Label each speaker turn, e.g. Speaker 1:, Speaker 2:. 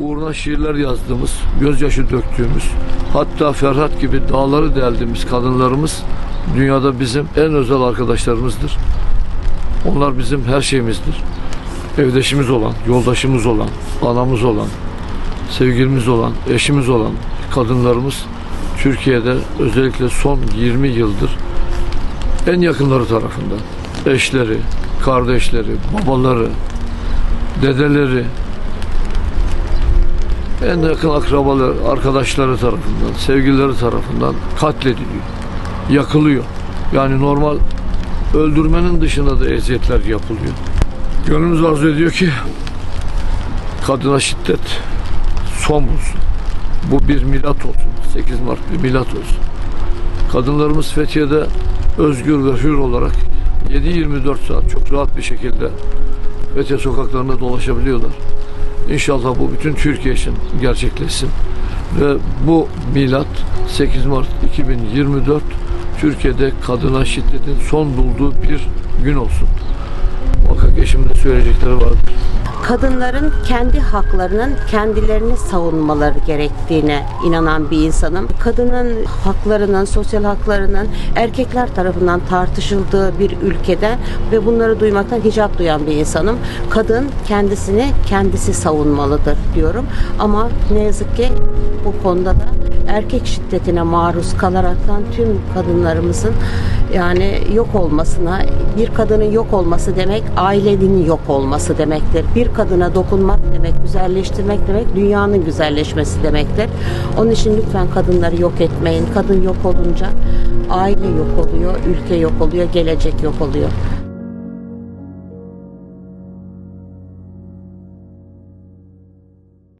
Speaker 1: Uğruna şiirler yazdığımız, gözyaşı döktüğümüz, hatta Ferhat gibi dağları deldiğimiz kadınlarımız dünyada bizim en özel arkadaşlarımızdır. Onlar bizim her şeyimizdir. Evdeşimiz olan, yoldaşımız olan, anamız olan, sevgilimiz olan, eşimiz olan kadınlarımız Türkiye'de özellikle son 20 yıldır en yakınları tarafından eşleri, kardeşleri, babaları, dedeleri, en yakın akrabaları, arkadaşları tarafından, sevgilileri tarafından katlediliyor, yakılıyor. Yani normal öldürmenin dışında da eziyetler yapılıyor. Gönlümüz arzu ediyor ki kadına şiddet son bulsun. Bu bir milat olsun. 8 Mart bir milat olsun. Kadınlarımız Fethiye'de özgür ve hür olarak 7-24 saat çok rahat bir şekilde Fethiye sokaklarında dolaşabiliyorlar. İnşallah bu bütün Türkiye için gerçekleşsin. Ve bu milat 8 Mart 2024 Türkiye'de kadına şiddetin son bulduğu bir gün olsun. Muhakkak eşimin söyleyecekleri vardır.
Speaker 2: Kadınların kendi haklarının kendilerini savunmaları gerektiğine inanan bir insanım. Kadının haklarının, sosyal haklarının erkekler tarafından tartışıldığı bir ülkede ve bunları duymaktan hicap duyan bir insanım. Kadın kendisini kendisi savunmalıdır diyorum. Ama ne yazık ki bu konuda da erkek şiddetine maruz kalaraktan tüm kadınlarımızın yani yok olmasına, bir kadının yok olması demek ailenin yok olması demektir. Bir kadına dokunmak demek, güzelleştirmek demek, dünyanın güzelleşmesi demektir. Onun için lütfen kadınları yok etmeyin. Kadın yok olunca aile yok oluyor, ülke yok oluyor, gelecek yok oluyor.